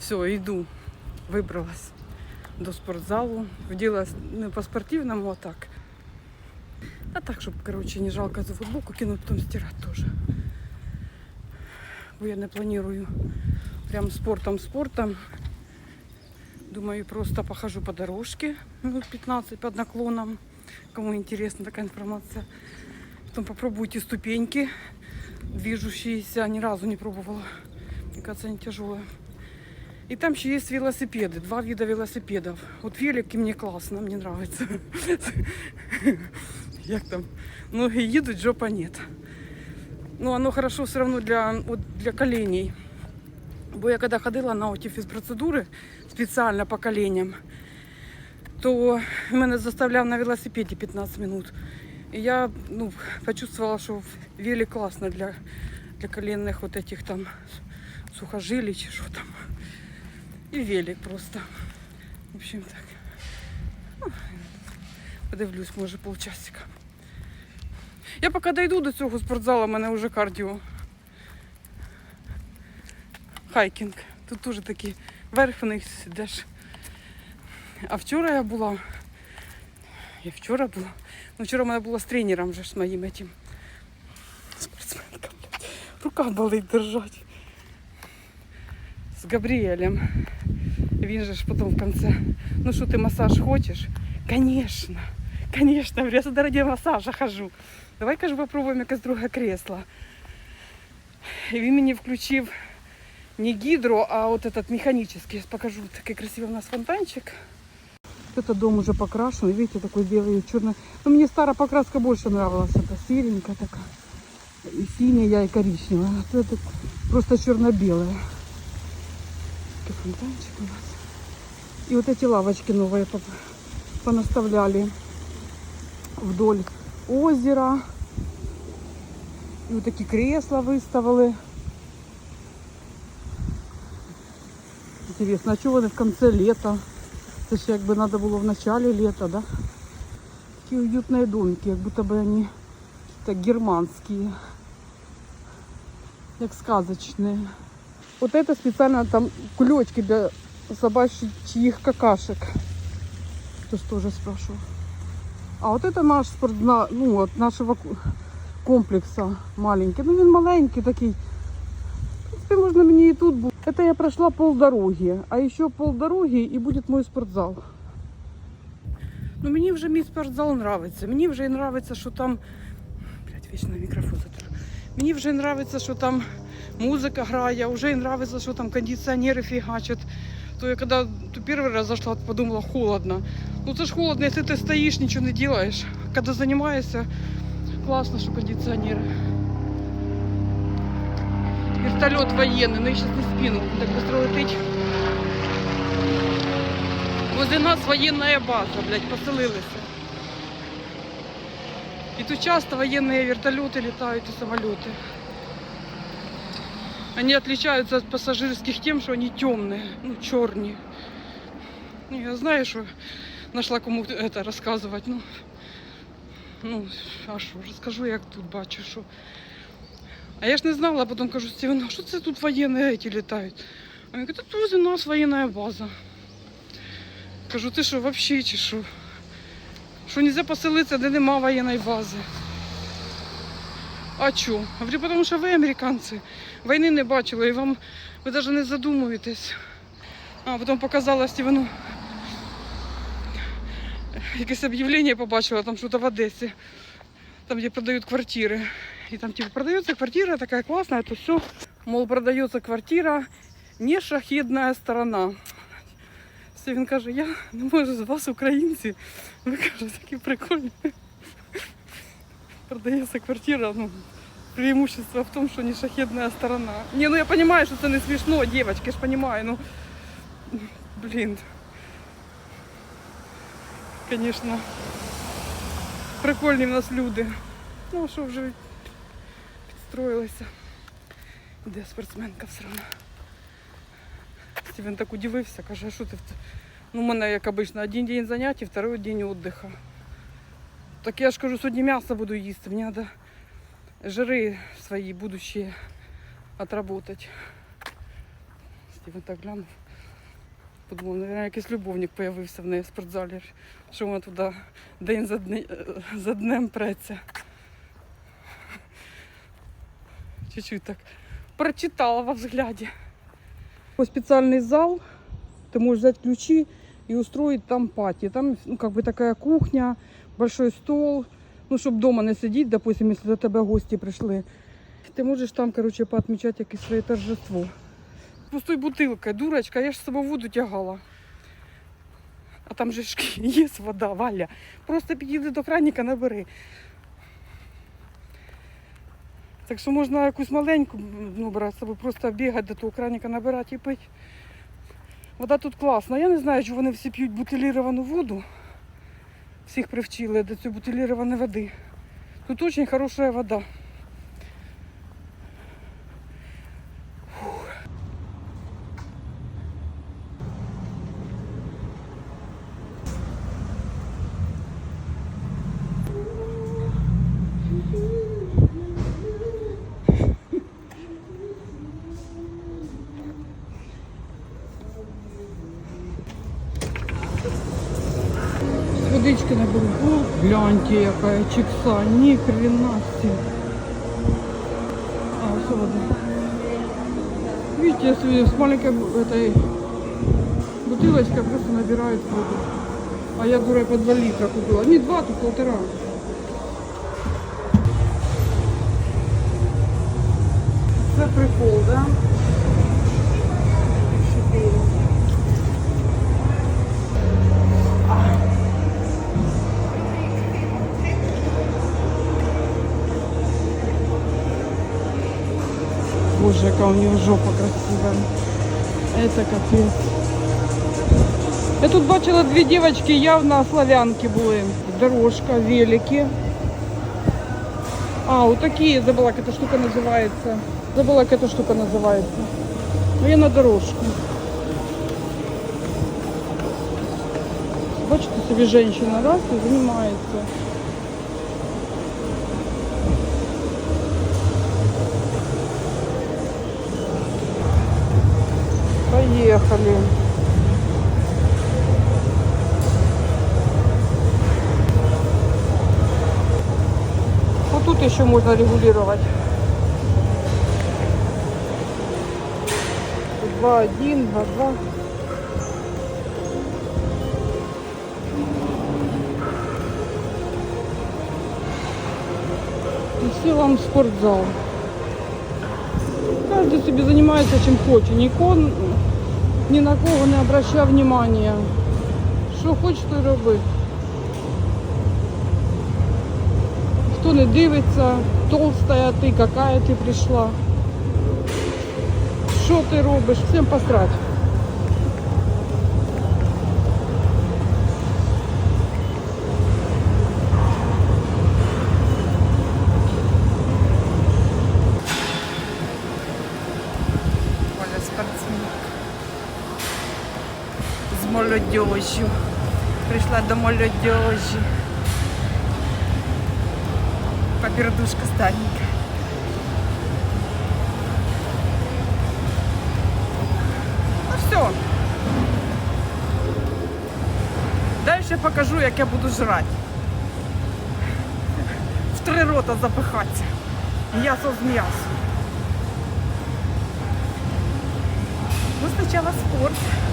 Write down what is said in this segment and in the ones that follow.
Все, йду. Вибралась до спортзалу. Вділась не по спортивному, а так. А так, щоб, коротше, не жалко за футболку кинуть, потім стирати теж. Бо я не планую прям спортом спортом. Думаю, просто похожу по дорожке минут 15 под наклоном. Кому интересна такая информация. Потом попробую эти ступеньки движущиеся. Ни разу не пробовала. Мне кажется, они тяжелые. И там еще есть велосипеды. Два вида велосипедов. Вот велики мне классно, мне нравится. Як там? Ноги едут, жопа нет. Но оно хорошо все равно для, от, для коленей. Бо я коли ходила на оті фізпроцедури спеціально по коленям, то мене заставляв на велосипеді 15 минут. І я ну, почувствовала, що велик класно для, для коленних вот этих там сухожилий чи що там. І велик просто. В общем так. Ну, Подивлюсь, може полчасика. Я поки дойду до цього спортзалу, в мене вже кардіо. Хайкінг. Тут теж такий верх вниз йдеш. А вчора я була. Я вчора була. Ну, вчора в мене була з тренером вже з моїм этим. Спортсменка. Рука болить держать. З Габріелем. Він же ж потім в конце. Ну що ти масаж хочеш? Конечно. Конечно, я сюди ради масажа хожу. Давай, кажу, попробуємо якесь друге кресло. І він мені включив не гидро, а вот этот механический. Сейчас покажу. Такой красивый у нас фонтанчик. Это дом уже покрашен. Видите, такой белый и черный. Но мне старая покраска больше нравилась. Это серенькая такая. И синяя, и коричневая. А то это просто черно-белая. Такой фонтанчик у нас. И вот эти лавочки новые понаставляли вдоль озера. И вот такие кресла выставили. Интересно, а чого вони в конце лета? Це ж якби треба було в начале лета, да? Такі уютные домики, як будто бы они так германские. Як сказочные. Вот это специально там кулечки для собачьих какашек. Кто-то тоже спрашивал. А вот это наш спортзал, ну от нашего комплекса маленький. Ну він маленький такий. В принципе, можно мне и тут будет. Это я прошла полдороги, а еще полдороги и будет мой спортзал. Ну мені вже мій спортзал нравиться. Мені вже і нравиться, що там. Блять, вічно мікрофон затру. Мені вже нравиться, що там музика грає, вже і нравиться, що там кондиціонери фігачать. То я когда первый раз зашла, подумала, холодно. Ну це ж холодно, если ты стоишь, ничего не делаешь. Когда занимаешься, классно, что кондиционеры. Вертолет военный, ну я сейчас не спину, так быстро летить. Возле нас военная база, блядь, поселилися. И тут часто военные вертолеты летают и самолеты. Они отличаются от пассажирских тем, что они темные, ну, черные. Ну, я знаю, что нашла кому это рассказывать, ну, ну, а що, розкажу, як тут бачу, що. А я ж не знала, а потім кажу, Стівен, а що це тут воєнні эти літають? А він каже, тут возле нас воєнна база. Кажу, ти що, взагалі чи що? Що нельзя поселитися, де нема воєнної бази. А чо? Говорю, тому що ви американці. Війни не бачили, і вам ви навіть не задумуєтесь. А потім показала Стівену якесь об'явлення побачила, там щось в Одесі, там, де продають квартири. І там типу продається квартира, така класна, то все. Мол, продається квартира, не шахідна сторона. Стівен каже, я не можу з вас, українці. Ви каже, такі прикольні. Продається квартира, ну, преимущество в том, что не шахедная сторона. Не, ну я понимаю, что это не смешно, девочки, я ж понимаю, ну, блин. Конечно, прикольні в нас люди. Ну, а що вже підстроїлися. Де спортсменка все одно. Стівен так удивився, каже, а що ти? в т- Ну, у мене, як обично, один день занятий, второй день отдыха. Так я ж кажу, сьогодні м'ясо буду їсти, мені треба Жири свої будущие отработать. Він так глянув. Подумав, наверное, якийсь любовник появився в неї в спортзалі, що вона туди день за, дне, за днем преться. Чуть-чуть так прочитала во взгляді. Ось спеціальний зал, ты можешь взять ключи и устроить там пати. Там ну, как бы такая кухня, большой стол, ну, щоб дома не сидіти, допустим, якщо до тебе гості прийшли. Ти можеш там, короче, поотмічати якесь своє торжество. Пустой бутилкой, дурочка, я ж з собою воду тягала. А там же ж є вода, Валя. Просто підійди до краника, набери. Так що можна якусь маленьку ну, брати з собою, просто бігати до того краніка, набирати і пити. Вода тут класна. Я не знаю, чи вони всі п'ють бутиліровану воду. Всіх привчили до цієї бутилірованої води. Тут дуже хороша вода. Водички наберу. О, гляньте, якая чикса. Ни хрена себе. А, все вода. Видите, если с маленькой этой бутылочкой просто набирают воду. А я, дура, по 2 литра купила. Не 2, тут полтора. Це прикол, да? Боже, яка у нее жопа красивая. Это капец. Я тут бачила дві дівчатки, явно славянки були. Дорожка, велики. А, вот такие, забыла, как эта штука называется. Забыла, как эта штука называется. Ну, я на дорожку. Бачите, собі женщина раз і займається. Поехали. Вот тут еще можно регулировать. 2-1, 2-2. И все вам спортзал. Каждый себе занимается чем хочет. Никон ні на кого не обращав внимания. Що хоче, то й роби. Хто не дивиться, толстая ти, какая ти прийшла. Що ти робиш? Всім посрать. З молодежью. Прийшла до молодежі. Попердушка старенькая. Ну все. Дальше покажу, як я буду жрать. В три рота запихатися. М'ясо з м'ясом. Ну, сначала спорт.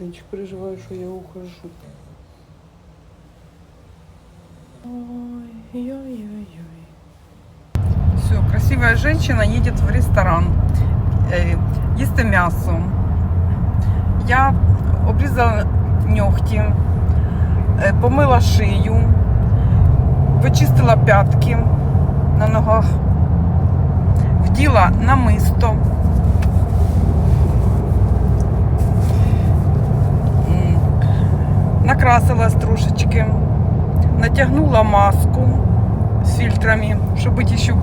Тенчик переживаю, що я ухожу. Ой-ой-ой-ой. Все, красивая женщина едет в ресторан. Э, Їсти м'ясо. Я обрізала ногті, е, помила шию, вичистила п'ятки на ногах, вділа намисто. Накрасилась трошечки, натягнула маску с фильтрами, чтобы быть еще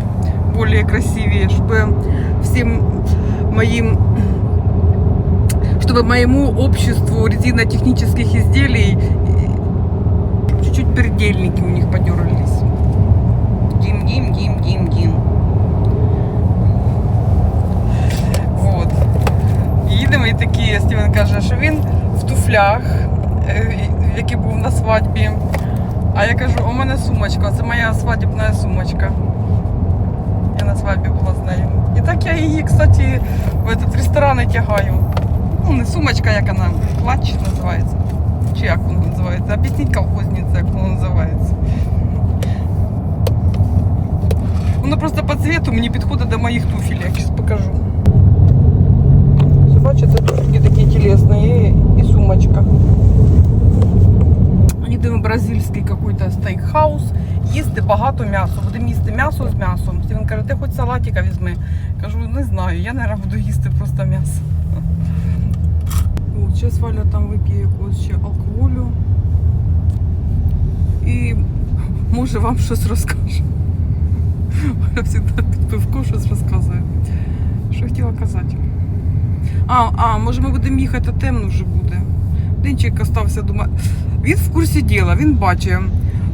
более красивее, чтобы всем моим чтобы моему обществу резинотехнических изделий э, чуть-чуть передельники у них подерлись. Дим, дим, дим, дим, дим. Вот. Їдемо і такі, Стівен каже, що він в туфлях, е, який був на свадьбі. А я кажу, у мене сумочка, це моя свадібна сумочка. Я на свадьбі була з нею. І так я її, кстати, в этот ресторан і тягаю. Ну, не сумочка, як вона, плач називається. Чи як воно називається? Об'ясніть колхозниця, як воно називається. Воно просто по цвету мені підходить до моїх туфель, я зараз покажу. Бачите, туфельки такі тілесні і сумочка. Їдемо в бразильський какой-то стейкхаус, їсти багато м'яса. Будемо їсти м'ясо з м'ясом. Він каже, ти хоч салатика візьми. Кажу, не знаю, я, мабуть, буду їсти просто м'ясо. Зараз Валя там вип'є якогось ще алкоголю. І може вам щось розкаже. Валя завжди під пивко щось розказує. Що хотіла казати? А, а, може ми будемо їхати, а темно вже буде. Денчик остався дома. Він в курсі діла, він бачить.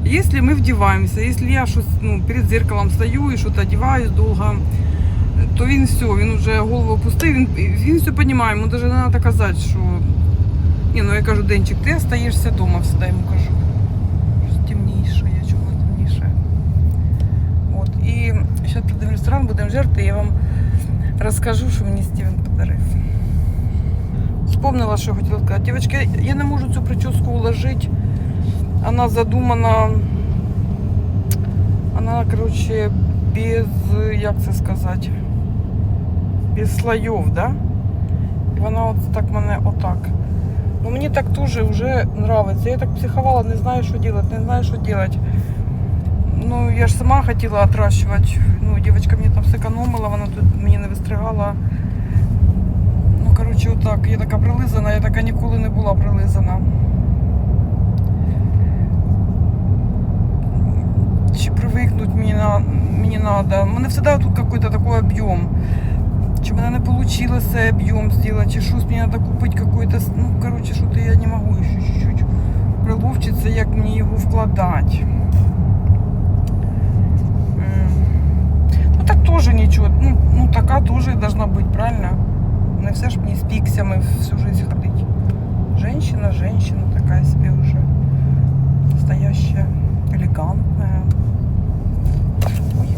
Якщо ми вдіваємося, якщо я щось ну, перед зеркалом стою і щось одягаюсь довго, то він все, він вже голову опустив, він, він все розуміє, йому навіть не треба казати, що. Ні, ну я кажу, Денчик, ти остаєшся вдома, завжди йому кажу. Що темніше, я чула темніше. От, і зараз прийдемо в ресторан, будемо жерти, я вам розкажу, що мені Стівен подарив. Вспомнила, що хотіла сказати. Дівчатки, я не можу цю прическу уложити. Вона задумана. Вона, короче, без, як це сказати, без слоїв, да? І вона от так мене отак. Ну мені так теж вже нравиться. Я так психовала, не знаю, що робити, не знаю, що робити. Ну, я ж сама хотіла отращувати. Ну, дівчинка мені там сэкономила, вона тут мені не вистригала. Коротше, отак. Я така прилизана, я така ніколи не була прилизана. Чи привикнуть мені, на, мені надо. Мене завжди тут какой-то такой об'єм. Чи мене не вийшло цей об'єм зробити, чи щось мені треба купити какой-то, ну, коротше, що-то я не можу ще чуть-чуть приловчитися, як мені його вкладати. Ну так тоже ничего. Ну, ну така тоже должна быть, правильно? Не все ж мені з піксями всю жизнь ходить. Женщина, женщина такая себе уже. Настоящая, элегантная. Ой.